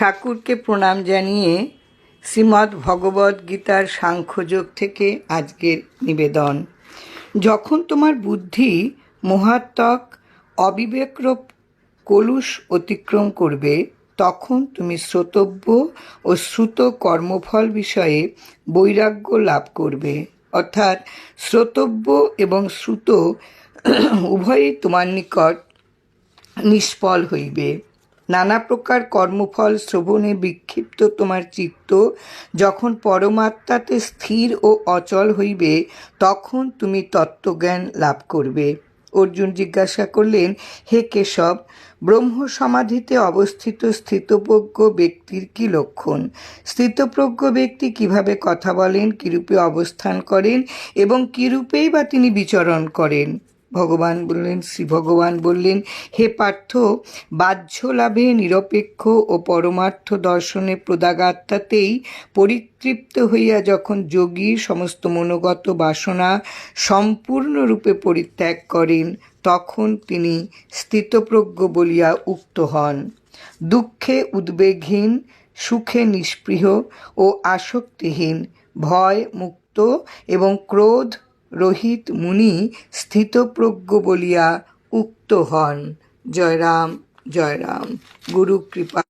ঠাকুরকে প্রণাম জানিয়ে শ্রীমদ্ ভগবদ্ গীতার সাংখ্যযোগ থেকে আজকের নিবেদন। যখন তোমার বুদ্ধি মহাত্মক অবিবেকরূপ কলুষ অতিক্রম করবে, তখন তুমি শ্রোতব্য ও শ্রুত কর্মফল বিষয়ে বৈরাগ্য লাভ করবে। অর্থাৎ শ্রোতব্য এবং শ্রুত উভয়ই তোমার নিকট নিষ্ফল হইবে। নানা প্রকার কর্মফল শ্রবণে বিক্ষিপ্ত তোমার চিত্ত। যখন পরমাত্মাতে স্থির ও অচল হইবে, তখন তুমি তত্ত্বজ্ঞান লাভ করবে। অর্জুন জিজ্ঞাসা করলেন, হে কেশব ব্রহ্ম সমাধিতে অবস্থিত স্থিতপ্রজ্ঞ ব্যক্তির কি লক্ষণ? স্থিতপ্রজ্ঞ ব্যক্তি কীভাবে কথা বলেন, কিরূপে অবস্থান করেন এবং কিরূপেই বা তিনি বিচরণ করেন? ভগবান বললেন, শ্রী ভগবান বললেন, হে পার্থ বাহ্য লাভে নিরপেক্ষ ও পরমার্থ দর্শনে প্রদাগাত্মাতেই পরিতৃপ্ত হইয়া যখন যোগী সমস্ত মনোগত বাসনা সম্পূর্ণরূপে পরিত্যাগ করেন, তখন তিনি স্থিতপ্রজ্ঞ বলিয়া উক্ত হন। দুঃখে উদ্বেগহীন, সুখে নিষ্পৃহ ও আসক্তিহীন, ভয় মুক্ত এবং ক্রোধ রহিত মুনি স্থিতপ্রজ্ঞ বলিয়া উক্ত হন। জয়রাম জয়রাম গুরু কৃপা